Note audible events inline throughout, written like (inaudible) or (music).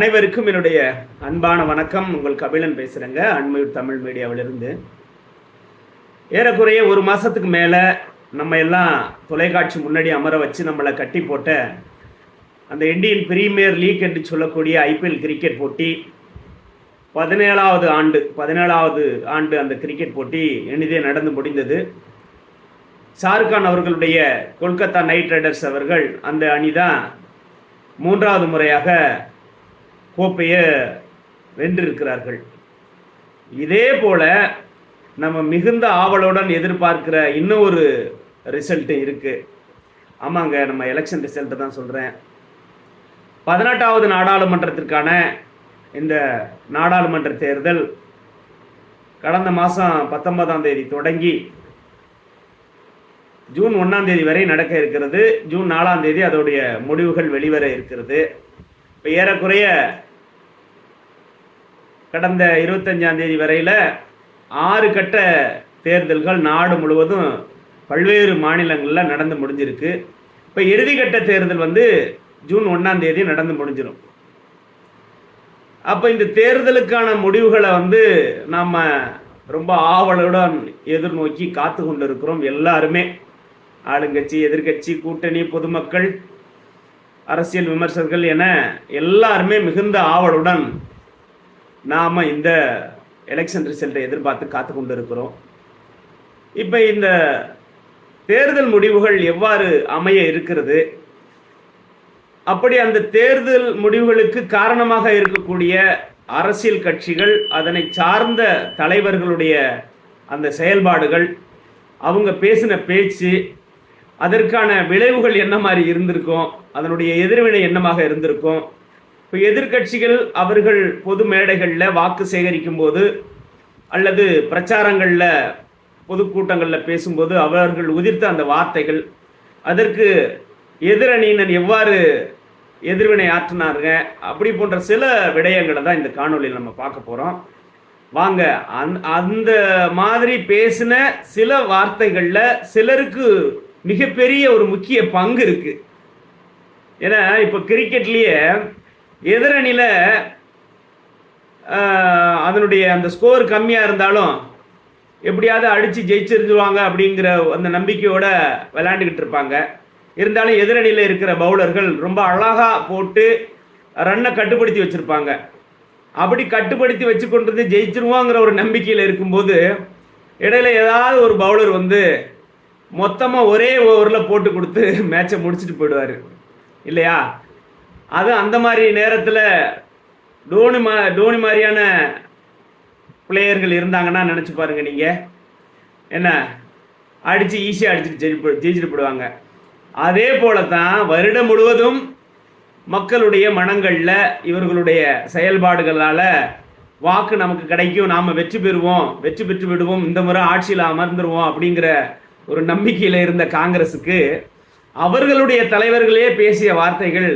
அனைவருக்கும் என்னுடைய அன்பான வணக்கம். உங்கள் கபிலன் பேசுகிறேங்க அண்மையூர் தமிழ் மீடியாவிலிருந்து. ஏறக்குறைய ஒரு மாதத்துக்கு மேலே நம்ம எல்லாம் தொலைக்காட்சி முன்னாடி அமர வச்சு நம்மளை கட்டி போட்ட அந்த இந்தியன் பிரீமியர் லீக் என்று சொல்லக்கூடிய ஐபிஎல் கிரிக்கெட் போட்டி பதினேழாவது ஆண்டு பதினேழாவது ஆண்டு அந்த கிரிக்கெட் போட்டி இனிதே நடந்து முடிந்தது. ஷாருக்கான் அவர்களுடைய கொல்கத்தா நைட் ரைடர்ஸ் அவர்கள் அந்த அணி தான் மூன்றாவது முறையாக கோப்பையை வென்றிருக்கிறார்கள். இதே போல நம்ம மிகுந்த ஆவலுடன் எதிர்பார்க்கிற இன்னும் ஒரு ரிசல்ட்டு இருக்குது ஆமாங்க நம்ம எலெக்ஷன் ரிசல்ட்டு தான் சொல்கிறேன் பதினெட்டாவது நாடாளுமன்றத்திற்கான இந்த நாடாளுமன்ற தேர்தல் கடந்த மாதம் பத்தொன்பதாம் தேதி தொடங்கி ஜூன் ஒன்றாம் தேதி வரை நடக்க இருக்கிறது. ஜூன் நாலாம் தேதி அதோடைய முடிவுகள் வெளிவர இருக்கிறது. இப்போ ஏறக்குறைய கடந்த இருபத்தஞ்சாம் தேதி வரையில் ஆறு கட்ட தேர்தல்கள் நாடு முழுவதும் பல்வேறு மாநிலங்களில் நடந்து முடிஞ்சிருக்கு. இப்போ இறுதிக்கட்ட தேர்தல் வந்து ஜூன் ஒன்றாம் தேதி நடந்து முடிஞ்சிடும் அப்போ இந்த தேர்தலுக்கான முடிவுகளை வந்து நாம் ரொம்ப ஆவலுடன் எதிர்நோக்கி காத்து கொண்டு இருக்கிறோம் எல்லாருமே. ஆளுங்கட்சி எதிர்க்கட்சி கூட்டணி பொதுமக்கள் அரசியல் விமர்சகர்கள் என எல்லாருமே மிகுந்த ஆவலுடன் நாம் இந்த எலெக்ஷன் ரிசல்ட்டை எதிர்பார்த்து காத்து கொண்டு இருக்கிறோம் இப்போ இந்த தேர்தல் முடிவுகள் எவ்வாறு அமைய இருக்கிறது? அப்படி அந்த தேர்தல் முடிவுகளுக்கு காரணமாக இருக்கக்கூடிய அரசியல் கட்சிகள் அதனை சார்ந்த தலைவர்களுடைய அந்த செயல்பாடுகள் அவங்க பேசின பேச்சு அதற்கான விளைவுகள் என்ன மாதிரி இருந்திருக்கும்? அதனுடைய எதிர்வினை என்னமாக இருந்திருக்கும்? இப்போ எதிர்கட்சிகள் அவர்கள் பொது மேடைகளில் வாக்கு சேகரிக்கும் போது அல்லது பிரச்சாரங்களில் பொதுக்கூட்டங்களில் பேசும்போது அவர்கள் உதிர்த்த அந்த வார்த்தைகள் அதற்கு எதிரணியினர் எவ்வாறு எதிர்வினை ஆற்றினாருங்க அப்படி போன்ற சில விடயங்களை தான் இந்த காணொலியில் நம்ம பார்க்க போகிறோம் வாங்க அந் அந்த மாதிரி பேசின சில வார்த்தைகளில் சிலருக்கு மிகப்பெரிய ஒரு முக்கிய பங்கு இருக்கு. ஏன்னா இப்போ கிரிக்கெட்லேயே எதிரணியில் அதனுடைய அந்த ஸ்கோர் கம்மியாக இருந்தாலும் எப்படியாவது அடித்து ஜெயிச்சிருந்துவாங்க அப்படிங்கிற அந்த நம்பிக்கையோட விளையாண்டுக்கிட்டு இருப்பாங்க. இருந்தாலும் எதிரணியில் இருக்கிற பவுலர்கள் ரொம்ப அழகாக போட்டு ரன்னை கட்டுப்படுத்தி வச்சுருப்பாங்க. அப்படி கட்டுப்படுத்தி வச்சு கொண்டு ஜெயிச்சிருவோங்கிற ஒரு நம்பிக்கையில் இருக்கும்போது இடையில ஏதாவது ஒரு பவுலர் வந்து மொத்தமாக ஒரே ஓவரில் போட்டு கொடுத்து மேட்சை முடிச்சுட்டு போயிடுவார். இல்லையா? அது அந்த மாதிரி நேரத்தில் டோனி மா டோனி மாதிரியான பிளேயர்கள் இருந்தாங்கன்னா நினச்சி பாருங்கள் நீங்கள் என்ன? அடித்து ஈஸியாக அடிச்சுட்டு ஜெயிப்பு ஜெயிச்சுட்டு போடுவாங்க அதே போல தான் வருடம் முழுவதும் மக்களுடைய மனங்களில் இவர்களுடைய செயல்பாடுகளால் வாக்கு நமக்கு கிடைக்கும். நாம் வெற்றி பெறுவோம். வெற்றி பெற்று விடுவோம். இந்த முறை ஆட்சியில் அமர்ந்துருவோம் அப்படிங்கிற ஒரு நம்பிக்கையில் இருந்த காங்கிரஸுக்கு அவர்களுடைய தலைவர்களே பேசிய வார்த்தைகள்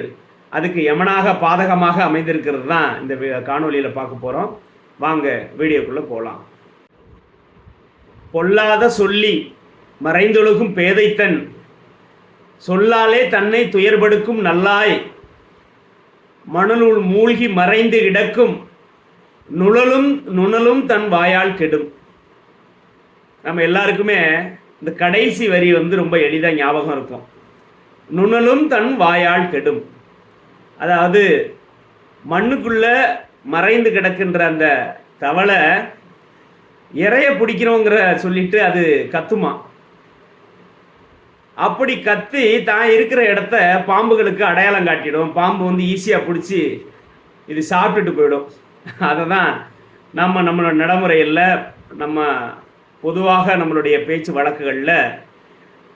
அதுக்கு யமனாக பாதகமாக அமைந்திருக்கிறது தான் இந்த காணொலியில் பார்க்க போகிறோம் வாங்க வீடியோக்குள்ளே போகலாம் பொல்லாத சொல்லி மறைந்தொழுகும் பேதைத்தன். சொல்லாலே தன்னை துயர்படுக்கும் நல்லாய். மணலுள் மூழ்கி மறைந்து கிடக்கும். நுழலும் நுணலும் தன் வாயால் கெடும். நம்ம எல்லாருக்குமே இந்த கடைசி வரி வந்து ரொம்ப எளிதாக ஞாபகம் இருக்கும். நுணலும் தன் வாயால் கெடும். அதாவது மண்ணுக்குள்ள மறைந்து கிடக்கின்ற அந்த தவளை இறைய பிடிக்கிறோங்கிற சொல்லிட்டு அது கத்துமா. அப்படி கத்தி தான் இருக்கிற இடத்த பாம்புகளுக்கு அடையாளம் காட்டிடும். பாம்பு வந்து ஈஸியாக பிடிச்சி இது சாப்பிட்டுட்டு போயிடும். அதை தான் நம்ம நம்மளோட நடைமுறையில் நம்ம பொதுவாக நம்மளுடைய பேச்சு வழக்குகளில்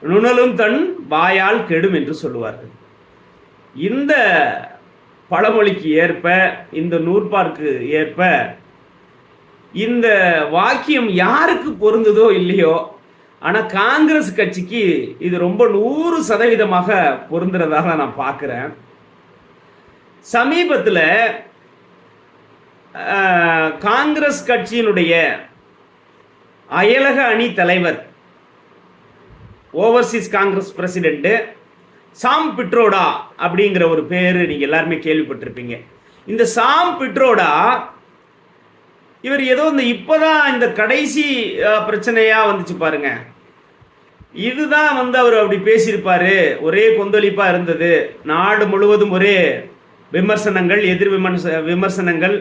நுணலும் தன் வாயால் கெடும் என்று சொல்லுவார்கள். இந்த பழமொழிக்கு ஏற்ப இந்த நூற்பார்க்கு ஏற்ப இந்த வாக்கியம் யாருக்கு பொருந்ததோ இல்லையோ ஆனால் காங்கிரஸ் கட்சிக்கு இது ரொம்ப நூறு சதவீதமாக பொருந்துறதாக நான் பார்க்குறேன் சமீபத்தில் காங்கிரஸ் கட்சியினுடைய அயலக அணி தலைவர் ஓவர்சீஸ் காங்கிரஸ் பிரசிடென்ட்டு சாம் பிட்ரோடா அப்படிங்கிற ஒரு பேர் நீங்கள் எல்லாருமே கேள்விப்பட்டிருப்பீங்க. இந்த சாம் பிட்ரோடா இவர் ஏதோ இந்த இப்போதான் இந்த கடைசி பிரச்சனையாக வந்துச்சு பாருங்க. இதுதான் வந்து அவர் அப்படி பேசியிருப்பார். ஒரே கொந்தளிப்பாக இருந்தது. நாடு முழுவதும் ஒரே விமர்சனங்கள் எதிர் விமர்ச விமர்சனங்கள்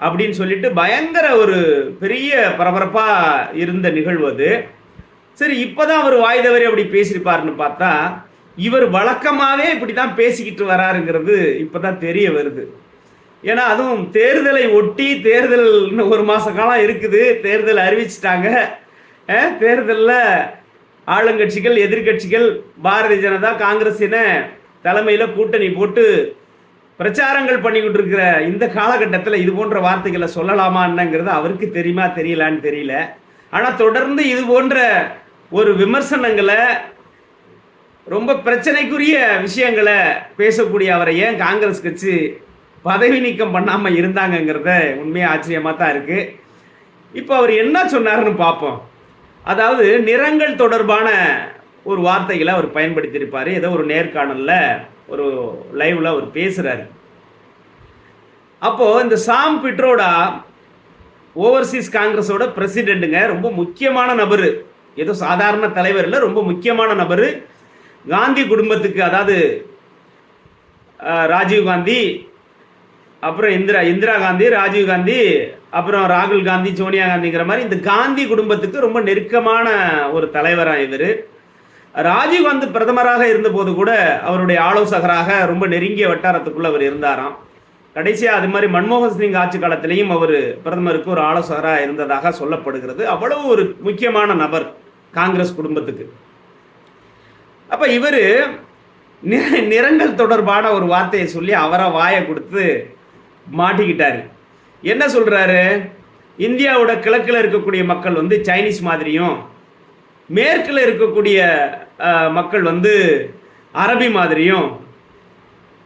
அப்படின்னு சொல்லிட்டு பயங்கர ஒரு பெரிய பரபரப்பாக இருந்த நிகழ்வு அது. சரி இப்போ தான் அவர் வாய் தவறி அப்படி பேசியிருப்பாருன்னு பார்த்தா இவர் வழக்கமாகவே இப்படி தான் பேசிக்கிட்டு வராருங்கிறது இப்போதான் தெரிய வருது. ஏன்னா அதுவும் தேர்தலை ஒட்டி தேர்தல் இன்னும் ஒரு மாத காலம் இருக்குது. தேர்தல் அறிவிச்சிட்டாங்க. தேர்தலில் ஆளுங்கட்சிகள் எதிர்க்கட்சிகள் பாரதிய ஜனதா காங்கிரஸ் என தலைமையில் கூட்டணி போட்டு பிரச்சாரங்கள் பண்ணிக்கிட்டு இருக்கிற இந்த காலகட்டத்தில் இது போன்ற வார்த்தைகளை சொல்லலாமா என்னங்கிறது அவருக்கு தெரியுமா தெரியலான்னு தெரியல. ஆனால் தொடர்ந்து இது போன்ற ஒரு விமர்சனங்களை ரொம்ப பிரச்சனைக்குரிய விஷயங்களை பேசக்கூடிய அவரை ஏன் காங்கிரஸ் கட்சி பதவி நீக்கம் பண்ணாமல் இருந்தாங்கங்கிறத உண்மையாக ஆச்சரியமாக தான் இருக்குது இப்போ அவர் என்ன சொன்னார்னு பார்ப்போம். அதாவது நிறங்கள் தொடர்பான ஒரு வார்த்தைகளை அவர் பயன்படுத்தியிருப்பார். ஏதோ ஒரு நேர்காணலில் ஒரு லைவில் அவர் பேசுகிறாரு அப்போது இந்த சாம் பிட்ரோடா ஓவர்சீஸ் காங்கிரஸோட பிரசிடெண்ட்டுங்க ரொம்ப முக்கியமான நபர். ஏதோ சாதாரண தலைவர் இல்லை ரொம்ப முக்கியமான நபர். காந்தி குடும்பத்துக்கு அதாவது ராஜீவ் காந்தி அப்புறம் இந்திரா இந்திரா காந்தி ராஜீவ் காந்தி அப்புறம் ராகுல் காந்தி சோனியா காந்திங்கிற மாதிரி இந்த காந்தி குடும்பத்துக்கு ரொம்ப நெருக்கமான ஒரு தலைவராக இவர். ராஜீவ் காந்தி பிரதமராக இருந்தபோது கூட அவருடைய ஆலோசகராக ரொம்ப நெருங்கிய வட்டாரத்துக்குள்ள அவர் இருந்தாராம். கடைசியாக அது மாதிரி மன்மோகன் சிங் ஆட்சி காலத்திலையும் அவர் பிரதமருக்கு ஒரு ஆலோசகராக இருந்ததாக சொல்லப்படுகிறது. அவ்வளவு ஒரு முக்கியமான நபர் காங்கிரஸ் குடும்பத்துக்கு. அப்போ இவர் நிறங்கள் தொடர்பான ஒரு வார்த்தையை சொல்லி அவரை வாயை கொடுத்து மாட்டிக்கிட்டாரு. என்ன சொல்கிறாரு இந்தியாவோட கிழக்கில் இருக்கக்கூடிய மக்கள் வந்து சைனீஸ் மாதிரியும் மேற்கில் இருக்கக்கூடிய மக்கள் வந்து அரபி மாதிரியும்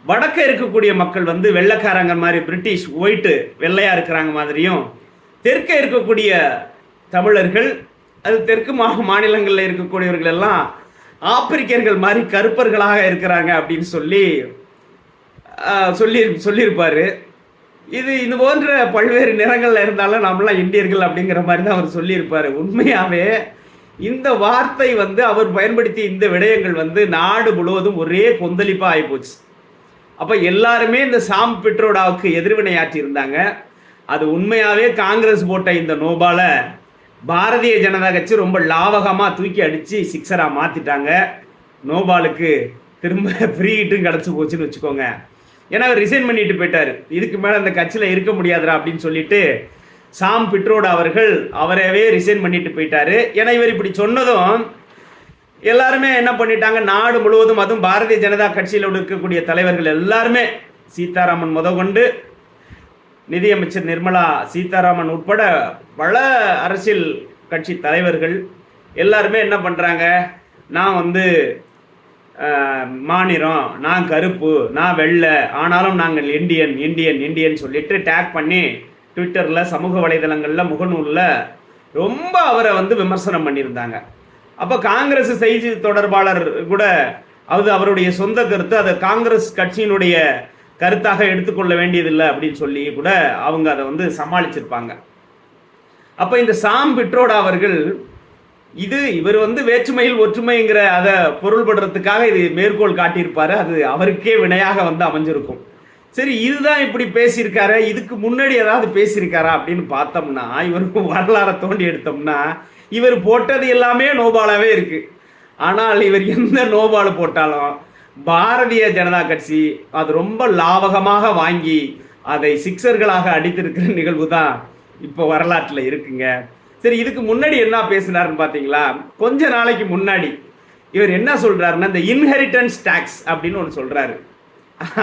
வடக்க இருக்கக்கூடிய மக்கள் வந்து வெள்ளைக்காரங்க மாதிரி பிரிட்டிஷ் ஒயிட்டு வெள்ளையாக இருக்கிறாங்க மாதிரியும் தெற்க இருக்கக்கூடிய தமிழர்கள் அது தெற்கு மா மாநிலங்களில் இருக்கக்கூடியவர்கள் எல்லாம் ஆப்பிரிக்கர்கள் மாதிரி கருப்பர்களாக இருக்கிறாங்க அப்படின்னு சொல்லி சொல்லி சொல்லியிருப்பார். இது இது போன்ற பல்வேறு நிறங்களில் இருந்தாலும் நம்மளாம் இந்தியர்கள் அப்படிங்கிற மாதிரி தான் அவர் சொல்லியிருப்பார். உண்மையாகவே இந்த வார்த்தை வந்து அவர் பயன்படுத்திய இந்த விடயங்கள் வந்து நாடு முழுவதும் ஒரே கொந்தளிப்பாக ஆகிப்போச்சு அப்போ எல்லாருமே இந்த சாம் பிட்ரோடாவுக்கு எதிர்வினையாற்றி இருந்தாங்க. அது உண்மையாகவே காங்கிரஸ் போட்ட இந்த நோபால பாரதிய ஜனதா கட்சி ரொம்ப லாவகமாக தூக்கி அடித்து சிக்ஸராக மாற்றிட்டாங்க நோபாலுக்கு திரும்ப ஃப்ரீ ஹிட்டும் கிடச்சி போச்சுன்னு வச்சுக்கோங்க. ஏன்னா அவர் ரிசைன் பண்ணிட்டு போயிட்டார். இதுக்கு மேலே அந்த கட்சியில் இருக்க முடியாதுடா அப்படின்னு சொல்லிட்டு சாம் பிட்ரோட் அவர்கள் அவரவே ரிசைன் பண்ணிட்டு போயிட்டாரு. ஏன்னா இவர் இப்படி சொன்னதும் எல்லாருமே என்ன பண்ணிட்டாங்க? நாடு முழுவதும் அதுவும் பாரதிய ஜனதா கட்சியில் இருக்கக்கூடிய தலைவர்கள் எல்லாருமே சீதாராமன் முதற்கொண்டு நிதியமைச்சர் நிர்மலா சீதாராமன் உட்பட பல அரசியல் கட்சி தலைவர்கள் எல்லாருமே என்ன பண்ணுறாங்க நான் வந்து மாநிலம் நான் கருப்பு நான் வெள்ளை ஆனாலும் நாங்கள் இந்தியன் இந்தியன் இந்தியன் சொல்லிட்டு டேக் பண்ணி ட்விட்டரில் சமூக வலைதளங்களில் முகநூலில் ரொம்ப அவரை வந்து விமர்சனம் பண்ணியிருந்தாங்க. அப்போ காங்கிரஸ் செய்தி தொடர்பாளர் கூட அது அவருடைய சொந்த கருத்து அதை காங்கிரஸ் கட்சியினுடைய கருத்தாக எடுத்துக்கொள்ள வேண்டியதில்லை அப்படின்னு சொல்லி கூட அவங்க அதை வந்து சமாளிச்சிருப்பாங்க. அப்போ இந்த சாம் பிட்ரோடா அவர்கள் இது இவர் வந்து வேற்றுமையில் ஒற்றுமைங்கிற அதை பொருள்படுறதுக்காக இது மேற்கோள் காட்டியிருப்பாரு. அது அவருக்கே வினையாக வந்து அமைஞ்சிருக்கும். சரி இதுதான் இப்படி பேசியிருக்காரு இதுக்கு முன்னாடி ஏதாவது பேசியிருக்காரா அப்படின்னு பார்த்தோம்னா இவருக்கு வரலாறை தோண்டி எடுத்தோம்னா இவர் போட்டது எல்லாமே நோபாலாகவே இருக்கு. ஆனால் இவர் எந்த நோபால் போட்டாலும் பாரதிய ஜனதா கட்சி அது ரொம்ப லாவகமாக வாங்கி அதை சிக்ஸர்களாக அடித்திருக்கிற நிகழ்வு தான் இப்போ வரலாற்றில் இருக்குங்க. சரி இதுக்கு முன்னாடி என்ன பேசினாருன்னு பார்த்தீங்களா? கொஞ்ச நாளைக்கு முன்னாடி இவர் என்ன சொல்கிறாருன்னா இந்த இன்ஹெரிட்டன்ஸ் டேக்ஸ் அப்படின்னு ஒன்று சொல்கிறாரு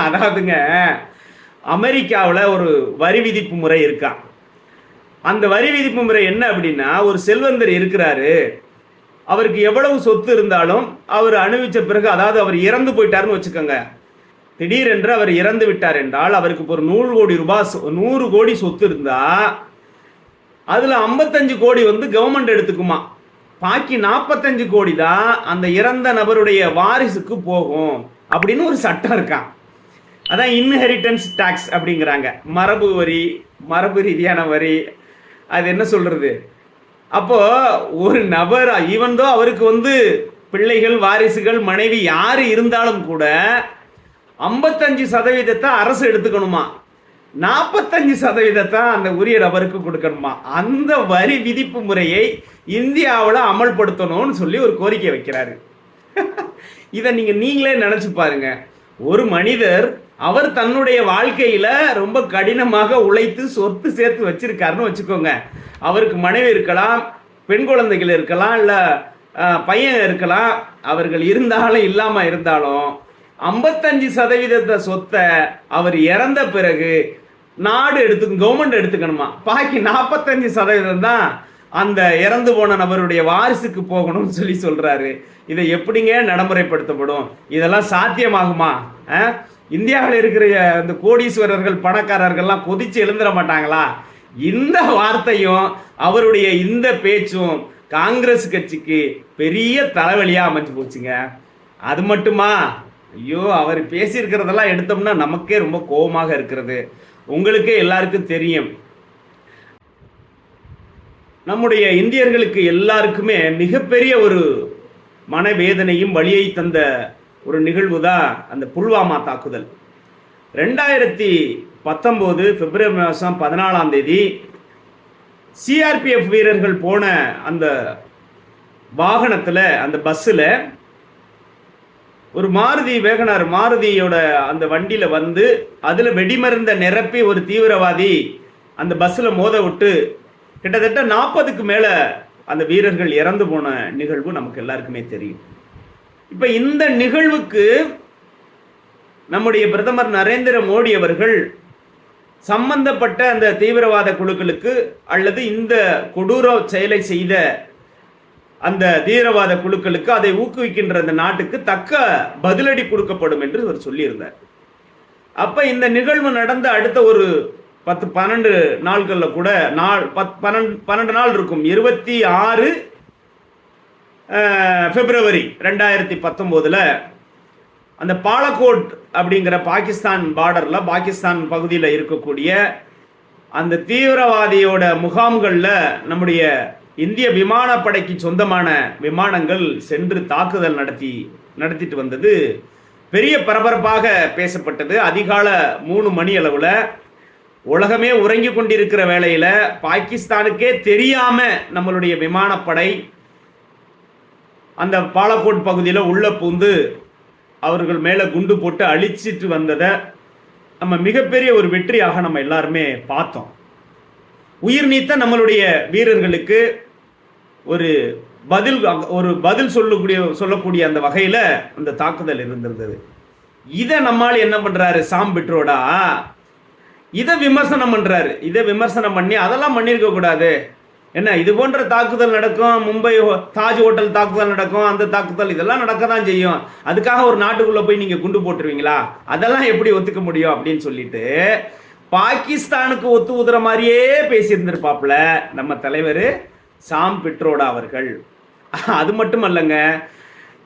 அதாவதுங்க அமெரிக்காவில் ஒரு வரி விதிப்பு முறை இருக்கான் அந்த வரி விதிப்பு முறை என்ன அப்படின்னா ஒரு செல்வந்தர் இருக்கிறாரு அவருக்கு எவ்வளவு சொத்து இருந்தாலும் அவர் அனுபவிச்ச பிறகு அதாவது அவர் இறந்து போயிட்டாருன்னு வச்சுக்கோங்க. திடீரென்று அவர் இறந்து விட்டார் என்றால் அவருக்கு இப்போ ஒரு நூறு கோடி ரூபாய் சொ- நூறு கோடி சொத்து இருந்தா அதில் ஐம்பத்தஞ்சு கோடி வந்து கவர்மெண்ட் எடுத்துக்குமா? பாக்கி நாற்பத்தஞ்சு கோடி தான் அந்த இறந்த நபருடைய வாரிசுக்கு போகும் அப்படின்னு ஒரு சட்டம் இருக்கான் அதான் இன்ஹெரிட்டன்ஸ் டேக்ஸ் அப்படிங்கிறாங்க. மரபு வரி மரபு ரீதியான வரி அது என்ன சொல்கிறது அப்போது ஒரு நபர் ஈவன் தோ அவருக்கு வந்து பிள்ளைகள் வாரிசுகள் மனைவி யார் இருந்தாலும் கூட ஐம்பத்தஞ்சு சதவீதத்தை அரசு எடுத்துக்கணுமா? நாற்பத்தஞ்சு சதவீதத்தை அந்த உரிய நபருக்கு கொடுக்கணுமா? அந்த வரி விதிப்பு முறையை இந்தியாவில் அமல்படுத்தணும்னு சொல்லி ஒரு கோரிக்கை வைக்கிறாரு. (laughs) இதை நீங்கள் நீங்களே நினச்சி பாருங்கள் ஒரு மனிதர் அவர் தன்னுடைய வாழ்க்கையில ரொம்ப கடினமாக உழைத்து சொத்து சேர்த்து வச்சிருக்காருன்னு வச்சுக்கோங்க. அவருக்கு மனைவி இருக்கலாம் பெண் குழந்தைகள் இருக்கலாம் இல்லை பையன் இருக்கலாம் அவர்கள் இருந்தாலும் இல்லாமல் இருந்தாலும் ஐம்பத்தஞ்சு சதவீதத்தை சொத்தை அவர் இறந்த பிறகு நாடு எடுத்து கவர்மெண்ட் எடுத்துக்கணுமா? பாக்கி நாற்பத்தஞ்சு சதவீதம் தான் அந்த இறந்து போன நபருடைய வாரிசுக்கு போகணும்னு சொல்லி சொல்கிறாரு இதை எப்படிங்க நடைமுறைப்படுத்தப்படும்? இதெல்லாம் சாத்தியமாகுமா? இந்தியாவில் இருக்கிற இந்த கோடீஸ்வரர்கள் பணக்காரர்கள்லாம் கொதிச்சு எழுந்துட மாட்டாங்களா? இந்த வார்த்தையும் அவருடைய இந்த பேச்சும் காங்கிரஸ் கட்சிக்கு பெரிய தலைவலியாக அமைஞ்சு போச்சுங்க. அது மட்டுமா? ஐயோ அவர் பேசியிருக்கிறதெல்லாம் எடுத்தோம்னா நமக்கே ரொம்ப கோபமாக இருக்கிறது. உங்களுக்கே எல்லாருக்கும் தெரியும். நம்முடைய இந்தியர்களுக்கு எல்லாருக்குமே மிகப்பெரிய ஒரு மனவேதனையும் வழியை தந்த ஒரு நிகழ்வு தான் அந்த புல்வாமா தாக்குதல். ரெண்டாயிரத்தி பத்தொம்போது பிப்ரவரி மாதம் பதினாலாம் தேதி சிஆர்பிஎஃப் வீரர்கள் போன அந்த வாகனத்தில் அந்த பஸ்ஸில் ஒரு மாருதி வேகனார் மாருதியோட அந்த வண்டியில் வந்து அதில் வெடிமருந்த நிரப்பி ஒரு தீவிரவாதி அந்த பஸ்ஸில் மோத விட்டு கிட்டத்தட்ட நாற்பதுக்கு மேலே அந்த வீரர்கள் இறந்து போன நிகழ்வு நமக்கு எல்லாருக்குமே தெரியும். இப்போ இந்த நிகழ்வுக்கு நம்முடைய பிரதமர் நரேந்திர மோடி அவர்கள் சம்பந்தப்பட்ட அந்த தீவிரவாத குழுக்களுக்கு அல்லது இந்த கொடூர செயலை செய்த அந்த தீவிரவாத குழுக்களுக்கு அதை ஊக்குவிக்கின்ற அந்த நாட்டுக்கு தக்க பதிலடி கொடுக்கப்படும் என்று அவர் சொல்லியிருந்தார். அப்ப இந்த நிகழ்வு நடந்த அடுத்த ஒரு பத்து பன்னெண்டு நாட்களில் கூட நாள் பத் பன்னெண்டு பன்னெண்டு நாள் இருக்கும். இருபத்தி ஆறு பிப்ரவரி ரெண்டாயிரத்தி பத்தொம்போதில் அந்த பாலக்கோட் அப்படிங்கிற பாகிஸ்தான் பார்டரில் பாகிஸ்தான் பகுதியில் இருக்கக்கூடிய அந்த தீவிரவாதியோட முகாம்களில் நம்முடைய இந்திய விமானப்படைக்கு சொந்தமான விமானங்கள் சென்று தாக்குதல் நடத்தி நடத்திட்டு வந்தது. பெரிய பரபரப்பாக பேசப்பட்டது. அதிகால மூணு மணி அளவில் உலகமே உறங்கி கொண்டிருக்கிற வேளையில் பாகிஸ்தானுக்கே தெரியாம நம்மளுடைய விமானப்படை அந்த பாலக்கோட் பகுதியில் உள்ள பூந்து அவர்கள் மேலே குண்டு போட்டு அழிச்சிட்டு வந்ததை நம்ம மிகப்பெரிய ஒரு வெற்றியாக நம்ம எல்லாருமே பார்த்தோம். உயிர் நீத்த நம்மளுடைய வீரர்களுக்கு ஒரு பதில் ஒரு பதில் சொல்லக்கூடிய சொல்லக்கூடிய அந்த வகையில் அந்த தாக்குதல் இருந்திருந்தது. இதை நம்மால் என்ன பண்ணுறாரு சாம் பிட்ரோடா இதை விமர்சனம் பண்ணுறாரு இதை விமர்சனம் பண்ணி அதெல்லாம் பண்ணியிருக்க கூடாது. என்ன இது போன்ற தாக்குதல் நடக்கும். மும்பை ஹோ- தாஜ் ஹோட்டல் தாக்குதல் நடக்கும். அந்த தாக்குதல் இதெல்லாம் நடக்க தான் செய்யும். அதுக்காக ஒரு நாட்டுக்குள்ளே போய் நீங்கள் குண்டு போட்டுருவீங்களா? அதெல்லாம் எப்படி ஒத்துக்க முடியும் அப்படின்னு சொல்லிட்டு பாகிஸ்தானுக்கு ஒத்து உதுற மாதிரியே பேசியிருந்திருப்பாப்ல நம்ம தலைவர் சாம் பிட்ரோடா அவர்கள். அது மட்டும் அல்லங்க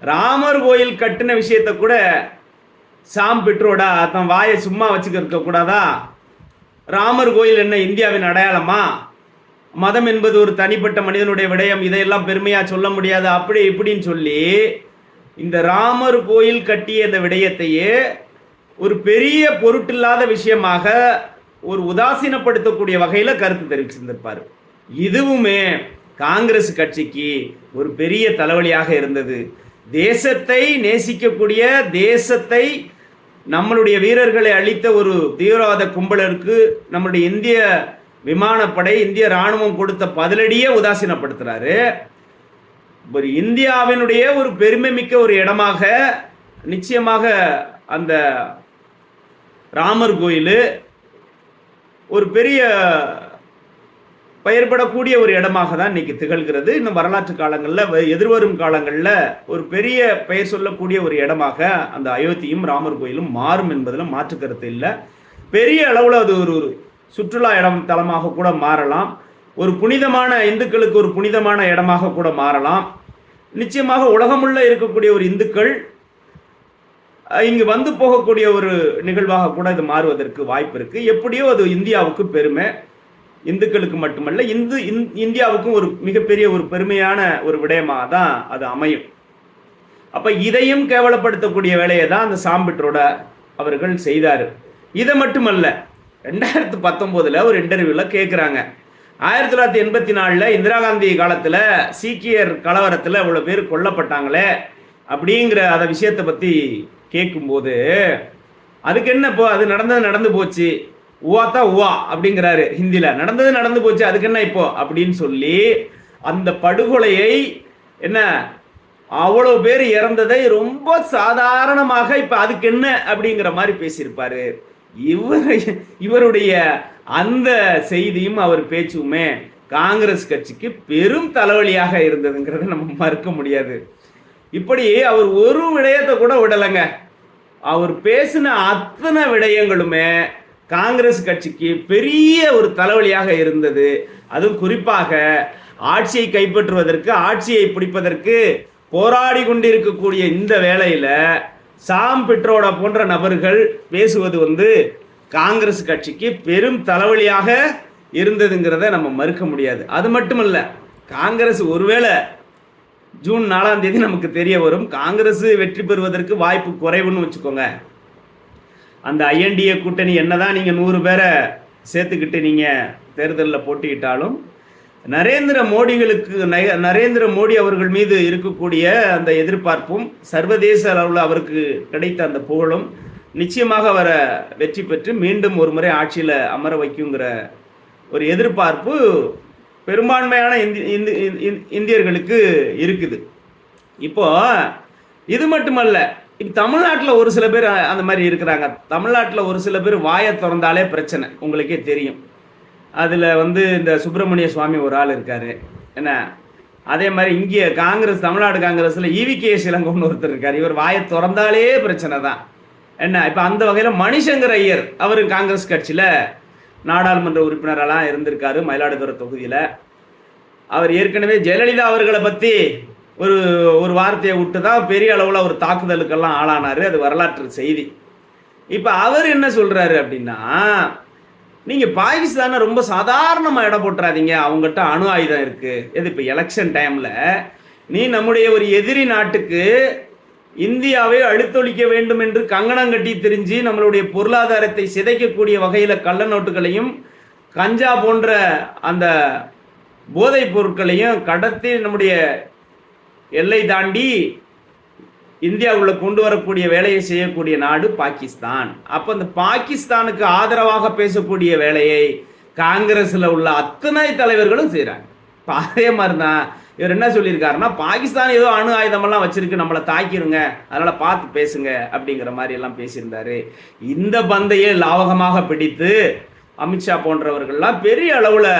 ராமர் கோயில் கட்டின விஷயத்தை கூட சாம் பிட்ரோடா தன் வாயை சும்மா வச்சுக்க கூடாதா? ராமர் கோயில் என்ன இந்தியாவின் அடையாளமா? மதம் என்பது ஒரு தனிப்பட்ட மனிதனுடைய விடயம். இதையெல்லாம் பெருமையா சொல்ல முடியாது. அப்படி இப்படின்னு சொல்லி இந்த ராமர் கோயில் கட்டிய இந்த விடயத்தையே ஒரு பெரிய பொருட்டில்லாத விஷயமாக ஒரு உதாசீனப்படுத்தக்கூடிய வகையில கருத்து தெரிவிச்சிருந்திருப்பார். இதுவுமே காங்கிரஸ் கட்சிக்கு ஒரு பெரிய தலைவலியாக இருந்தது. தேசத்தை நேசிக்கக்கூடிய தேசத்தை நம்மளுடைய வீரர்களை அழித்த ஒரு தீவிரவாத கும்பலருக்கு நம்மளுடைய இந்திய விமானப்படை இந்திய ராணுவம் கொடுத்த பதிலடியே உதாசீனப்படுத்துறாரு. ஒரு இந்தியாவினுடைய ஒரு பெருமை மிக்க ஒரு இடமாக நிச்சயமாக அந்த ராமர் கோயில் ஒரு பெரிய பெயர்படக்கூடிய ஒரு இடமாக தான் இன்னைக்கு திகழ்கிறது. இன்னும் வரலாற்று காலங்களில் எதிர்வரும் காலங்களில் ஒரு பெரிய பெயர் சொல்லக்கூடிய ஒரு இடமாக அந்த அயோத்தியும் ராமர் கோயிலும் மாறும் என்பதில் மாற்று கருத்து இல்லை. பெரிய அளவில் அது ஒரு ஒரு சுற்றுலா இடம் தலமாக கூட மாறலாம். ஒரு புனிதமான இந்துக்களுக்கு ஒரு புனிதமான இடமாக கூட மாறலாம். நிச்சயமாக உலகமுள்ள இருக்கக்கூடிய ஒரு இந்துக்கள் இங்கு வந்து போகக்கூடிய ஒரு நிகழ்வாக கூட இது மாறுவதற்கு வாய்ப்பு இருக்குது எப்படியோ அது இந்தியாவுக்கு பெருமை. இந்துக்களுக்கு மட்டுமல்ல இந்து இந்- இந்தியாவுக்கும் ஒரு மிகப்பெரிய ஒரு பெருமையான ஒரு விடயமாக தான் அது அமையும். அப்ப இதையும் கேவலப்படுத்தக்கூடிய வேலையை தான் அந்த சாம்பிட்ரோட அவர்கள் செய்தார். இதை மட்டுமல்ல ரெண்டாயிரத்து பத்தொம்போதில் ஒரு இன்டர்வியூவில் கேட்குறாங்க ஆயிரத்தி தொள்ளாயிரத்தி எண்பத்தி நாலில் இந்திரா காந்தி காலத்தில் சீக்கியர் கலவரத்தில் இவ்வளோ பேர் கொல்லப்பட்டாங்களே அப்படிங்கிற அதை விஷயத்தை பற்றி கேட்கும்போது அதுக்கு என்ன இப்போ அது நடந்தது நடந்து போச்சு. உவாத்தா உவா அப்படிங்கிறாரு ஹிந்தியில் நடந்தது நடந்து போச்சு அதுக்கு என்ன இப்போ? அப்படின்னு சொல்லி அந்த படுகொலையை என்ன அவ்வளோ பேர் இறந்ததை ரொம்ப சாதாரணமாக இப்ப அதுக்கு என்ன அப்படிங்கிற மாதிரி பேசியிருப்பாரு. இவர் இவருடைய அந்த செய்தியும் அவர் பேச்சுமே காங்கிரஸ் கட்சிக்கு பெரும் தலைவலியாக இருந்ததுங்கிறத நம்ம மறுக்க முடியாது. இப்படி அவர் ஒரு விடயத்தை கூட விடலைங்க. அவர் பேசின அத்தனை விடயங்களுமே காங்கிரஸ் கட்சிக்கு பெரிய ஒரு தலைவலியாக இருந்தது. அதுவும் குறிப்பாக ஆட்சியை கைப்பற்றுவதற்கு ஆட்சியை பிடிப்பதற்கு போராடி கொண்டிருக்கக்கூடிய இந்த வேளையில் சாம் பிட்ரோட போன்ற நபர்கள் பேசுவது வந்து காங்கிரஸ் கட்சிக்கு பெரும் தலைவலியாக இருந்ததுங்கிறத நம்ம மறுக்க முடியாது. அது மட்டுமல்ல காங்கிரஸ் ஒருவேளை ஜூன் நாலாம் தேதி நமக்கு தெரிய வரும். காங்கிரஸ் வெற்றி பெறுவதற்கு வாய்ப்பு குறைவுன்னு வச்சுக்கோங்க. அந்த ஐஎன்டிஏ கூட்டணி என்னதான் நீங்க நூறு பேரை சேர்த்துக்கிட்டு நீங்க தேர்தலில் போட்டியிட்டாலும் நரேந்திர மோடிகளுக்கு நய- நரேந்திர மோடி அவர்கள் மீது இருக்கக்கூடிய அந்த எதிர்பார்ப்பும் சர்வதேச அளவில் அவருக்கு கிடைத்த அந்த புகழும் நிச்சயமாக அவரை வெற்றி பெற்று மீண்டும் ஒரு முறை ஆட்சியில் அமர வைக்குங்கிற ஒரு எதிர்பார்ப்பு பெரும்பான்மையான இந்தி- இந்தியர்களுக்கு இருக்குது. இப்போ இது மட்டுமல்ல இப்போ தமிழ்நாட்டில் ஒரு சில பேர் அந்த மாதிரி இருக்கிறாங்க. தமிழ்நாட்டில் ஒரு சில பேர் வாயை திறந்தாலே பிரச்சனை. உங்களுக்கே தெரியும். அதில் வந்து இந்த சுப்பிரமணிய சுவாமி ஒரு ஆள் இருக்கார். என்ன? அதே மாதிரி இங்கே காங்கிரஸ் தமிழ்நாடு காங்கிரஸில் ஈவிகே கே ஒருத்தர் இருக்கார். இவர் வாயை திறந்தாலே பிரச்சனை தான். என்ன? இப்போ அந்த வகையில் மணிசங்கர் ஐயர் அவர் காங்கிரஸ் கட்சியில் நாடாளுமன்ற உறுப்பினரெல்லாம் இருந்திருக்காரு மயிலாடுதுறை தொகுதியில். அவர் ஏற்கனவே ஜெயலலிதா அவர்களை பற்றி ஒரு ஒரு வார்த்தையை விட்டு தான் பெரிய அளவில் ஒரு தாக்குதலுக்கெல்லாம் ஆளானார். அது வரலாற்று செய்தி. இப்போ அவர் என்ன சொல்கிறாரு அப்படின்னா நீங்கள் பாகிஸ்தானை ரொம்ப சாதாரணமாக இடம் போட்டுறாதீங்க. அவங்ககிட்ட அணு ஆயுதம் இருக்குது எது இப்போ எலெக்ஷன் டைமில் நீ நம்முடைய ஒரு எதிரி நாட்டுக்கு இந்தியாவை அழுத்தொழிக்க வேண்டும் என்று கங்கணம் கட்டி தெரிஞ்சு நம்மளுடைய பொருளாதாரத்தை சிதைக்கக்கூடிய வகையில் கள்ள நோட்டுகளையும் கஞ்சா போன்ற அந்த போதைப் பொருட்களையும் கடத்தி நம்முடைய எல்லை தாண்டி இந்தியாவுள்ள கொண்டு வரக்கூடிய வேலையை செய்யக்கூடிய நாடு பாகிஸ்தான். அப்போ இந்த பாகிஸ்தானுக்கு ஆதரவாக பேசக்கூடிய வேலையை காங்கிரஸில் உள்ள அத்தனை தலைவர்களும் செய்கிறாங்க இப்போ அதே மாதிரி தான் இவர் என்ன சொல்லியிருக்காருன்னா பாகிஸ்தான் ஏதோ அணு ஆயுதமெல்லாம் வச்சிருக்கு நம்மளை தாக்கிருங்க அதனால் பார்த்து பேசுங்க அப்படிங்கிற மாதிரி எல்லாம் பேசியிருந்தாரு. இந்த பந்தையை லாவகமாக பிடித்து அமித்ஷா போன்றவர்கள்லாம் பெரிய அளவில்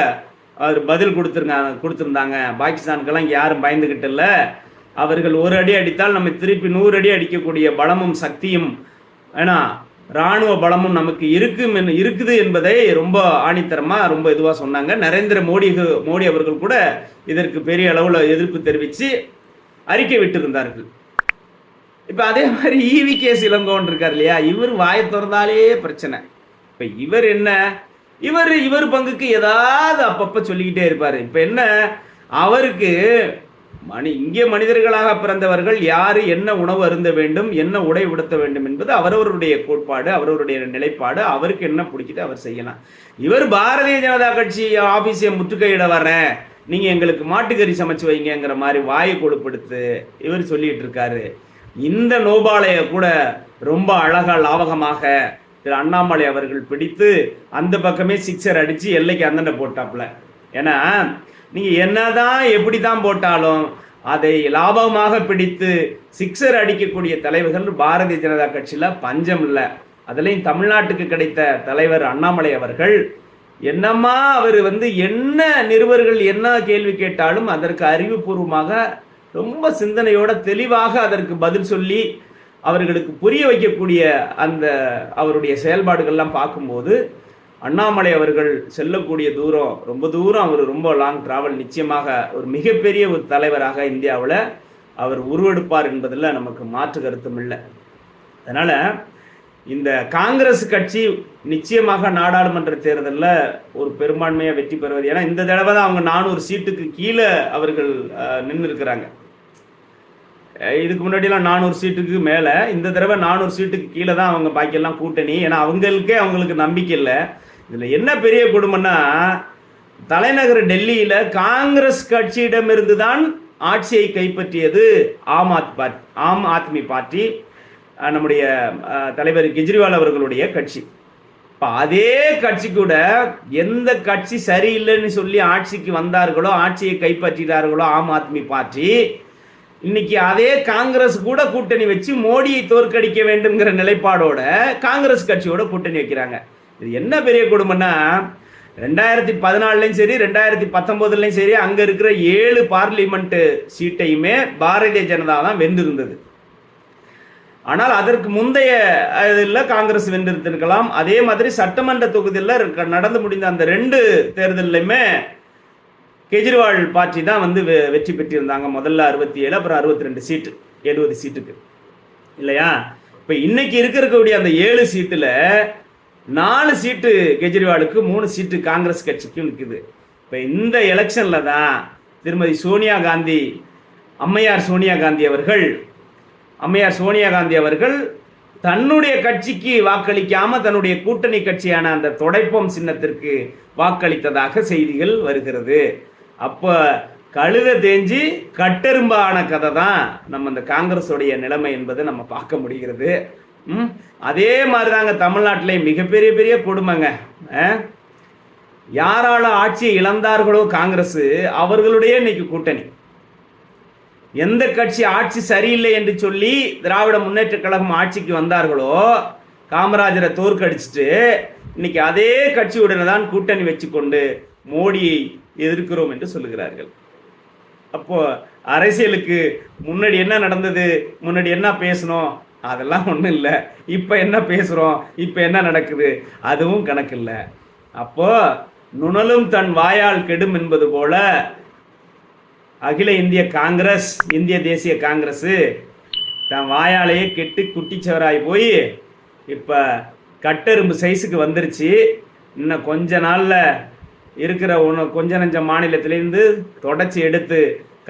அவர் பதில் கொடுத்துருங்க கொடுத்துருந்தாங்க. பாகிஸ்தானுக்கெல்லாம் இங்கே யாரும் பயந்துக்கிட்டு இல்லை. அவர்கள் ஒரு அடி அடித்தால் நம்ம திருப்பி நூறு அடி அடிக்கக்கூடிய பலமும் சக்தியும் ஏன்னா ராணுவ பலமும் நமக்கு இருக்கும் இருக்குது என்பதை ரொம்ப ஆணித்தரமாக ரொம்ப இதுவாக சொன்னாங்க. நரேந்திர மோடி மோடி அவர்கள் கூட இதற்கு பெரிய அளவில் எதிர்ப்பு தெரிவித்து அறிக்கை விட்டிருந்தார்கள். இப்போ அதே மாதிரி ஈவி கேஸ் இளங்கோன் இருக்கார் இல்லையா? இவர் வாயை திறந்தாலே பிரச்சனை. இப்போ இவர் என்ன இவர் இவர் பங்குக்கு ஏதாவது அப்பப்போ சொல்லிக்கிட்டே இருப்பார். இப்போ என்ன? அவருக்கு மனி இங்கே மனிதர்களாக பிறந்தவர்கள் யார் என்ன உணவு அருந்த வேண்டும் என்ன உடை உடுத்த வேண்டும் என்பது அவரவருடைய கோட்பாடு அவரவருடைய நிலைப்பாடு அவருக்கு என்ன பிடிக்குது அவர் செய்யலாம். இவர் பாரதிய ஜனதா கட்சி ஆஃபீஸை முற்றுகையிட வர்றேன். நீங்கள் எங்களுக்கு மாட்டுக்கறி சமைச்சு வைங்கிற மாதிரி வாயை கொடுப்படுத்து இவர் சொல்லிட்டு இருக்காரு. இந்த நோபாலையை கூட ரொம்ப அழகாக லாவகமாக திரு அண்ணாமலை அவர்கள் பிடித்து அந்த பக்கமே சிக்ஸர் அடித்து எல்லைக்கு அந்தண்டை போட்டாப்புல. ஏன்னா நீங்க என்னதான் எப்படி தான் போட்டாலும் அதை லாபமாக பிடித்து சிக்ஸர் அடிக்கக்கூடிய தலைவர்கள் பாரதிய ஜனதா கட்சியில் பஞ்சம் இல்லை. அதுலேயும் தமிழ்நாட்டுக்கு கிடைத்த தலைவர் அண்ணாமலை அவர்கள் என்னம்மா அவர் வந்து என்ன நிருபர்கள் என்ன கேள்வி கேட்டாலும் அதற்கு அறிவுபூர்வமாக ரொம்ப சிந்தனையோட தெளிவாக அதற்கு பதில் சொல்லி அவர்களுக்கு புரிய வைக்கக்கூடிய அந்த அவருடைய செயல்பாடுகள்லாம் பார்க்கும்போது அண்ணாமலை அவர்கள் செல்லக்கூடிய தூரம் ரொம்ப தூரம் அவர் ரொம்ப லாங் டிராவல் நிச்சயமாக ஒரு மிகப்பெரிய ஒரு தலைவராக இந்தியாவில் அவர் உருவெடுப்பார் என்பதில் நமக்கு மாற்று கருத்தும் இல்லை. அதனால் இந்த காங்கிரஸ் கட்சி நிச்சயமாக நாடாளுமன்ற தேர்தலில் ஒரு பெரும்பான்மையாக வெற்றி பெறுவது. ஏன்னா இந்த தடவை தான் அவங்க நானூறு சீட்டுக்கு கீழே அவர்கள் நின்று இருக்கிறாங்க இதுக்கு முன்னாடிலாம் நானூறு சீட்டுக்கு மேலே இந்த தடவை நானூறு சீட்டுக்கு கீழே தான் அவங்க பாக்கியெல்லாம் கூட்டணி. ஏன்னா அவங்களுக்கே அவங்களுக்கு நம்பிக்கை இல்லை. இதில் என்ன பெரிய குடும்பம்னா தலைநகர் டெல்லியில் காங்கிரஸ் கட்சியிடமிருந்து தான் ஆட்சியை கைப்பற்றியது ஆம் ஆத் பார்ட்டி ஆம் ஆத்மி பார்ட்டி நம்முடைய தலைவர் கெஜ்ரிவால் அவர்களுடைய கட்சி. இப்போ அதே கட்சி கூட எந்த கட்சி சரியில்லைன்னு சொல்லி ஆட்சிக்கு வந்தார்களோ ஆட்சியை கைப்பற்றினார்களோ ஆம் ஆத்மி பார்ட்டி இன்னைக்கு அதே காங்கிரஸ் கூட கூட்டணி வச்சு மோடியை தோற்கடிக்க வேண்டும்ங்கிற நிலைப்பாடோட காங்கிரஸ் கட்சியோட கூட்டணி வைக்கிறாங்க. இது என்ன பெரிய கொடுமைன்னா ரெண்டாயிரத்தி பதினாலுலையும் சரி ரெண்டாயிரத்தி பத்தொன்பதுலையும் சரி அங்கே இருக்கிற ஏழு பார்லிமெண்ட்டு சீட்டையுமே பாரதிய ஜனதா தான் வென்றிருந்தது. ஆனால் அதற்கு முந்தைய இதில் காங்கிரஸ் வென்றிருந்திருக்கலாம். அதே மாதிரி சட்டமன்ற தொகுதியில் நடந்து முடிந்த அந்த ரெண்டு தேர்தல்லையுமே கெஜ்ரிவால் பார்ட்டி தான் வந்து வெ- வெற்றி பெற்றிருந்தாங்க. முதல்ல அறுபத்தி ஏழு அப்புறம் அறுபத்தி ரெண்டு சீட்டு எழுபது சீட்டுக்கு. இல்லையா? இப்போ இன்னைக்கு இருக்கக்கூடிய அந்த ஏழு சீட்டில் நாலு சீட்டு கெஜ்ரிவாலுக்கு மூணு சீட்டு காங்கிரஸ் கட்சிக்கும் இருக்குது. இப்போ இந்த எலெக்ஷனில் தான் திருமதி சோனியா காந்தி அம்மையார் சோனியா காந்தி அவர்கள் அம்மையார் சோனியா காந்தி அவர்கள் தன்னுடைய கட்சிக்கு வாக்களிக்காமல் தன்னுடைய கூட்டணி கட்சியான அந்த தொடைப்பம் சின்னத்திற்கு வாக்களித்ததாக செய்திகள் வருகிறது. அப்போ கழுத தேஞ்சி கட்டெரும்பான கதை தான் நம்ம இந்த காங்கிரஸுடைய நிலைமை என்பதை நம்ம பார்க்க முடிகிறது. ம்? அதே மாதிரி தாங்க தமிழ்நாட்டிலே மிகப்பெரிய பெரிய கொடுமைங்க. யாரால ஆட்சியை இழந்தார்களோ காங்கிரஸ் அவர்களுடைய இன்னைக்கு கூட்டணி. எந்த கட்சி ஆட்சி சரியில்லை என்று சொல்லி திராவிட முன்னேற்ற கழகம் ஆட்சிக்கு வந்தார்களோ காமராஜரை தோற்கடிச்சிட்டு இன்னைக்கு அதே கட்சியுடனே தான் கூட்டணி வச்சுக்கொண்டு மோடியை எதிர்க்கிறோம் என்று சொல்லுகிறார்கள். அப்போ அரசியலுக்கு முன்னாடி என்ன நடந்தது முன்னாடி என்ன பேசணும் அதெல்லாம் ஒன்றும் இல்லை. இப்போ என்ன பேசுகிறோம் இப்போ என்ன நடக்குது அதுவும் கணக்கு இல்லை அப்போ நுணலும் தன் வாயால் கெடும் என்பது போல அகில இந்திய காங்கிரஸ் இந்திய தேசிய காங்கிரஸ் தன் வாயாலேயே கெட்டு குட்டிச்சவராய் போய் இப்போ கட்டெரும்பு சைஸுக்கு வந்துருச்சு. இன்னும் கொஞ்ச நாளில் இருக்கிற ஒன்று கொஞ்ச நஞ்ச மாநிலத்திலேருந்து தொடச்சி எடுத்து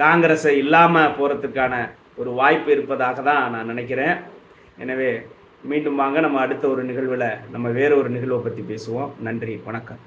காங்கிரஸை இல்லாமல் போகிறதுக்கான ஒரு வாய்ப்பு இருப்பதாக தான் நான் நினைக்கிறேன். எனவே மீண்டும் வாங்க நம்ம அடுத்த ஒரு நிகழ்வில் நம்ம வேற ஒரு நிகழ்வை பற்றி பேசுவோம். நன்றி வணக்கம்.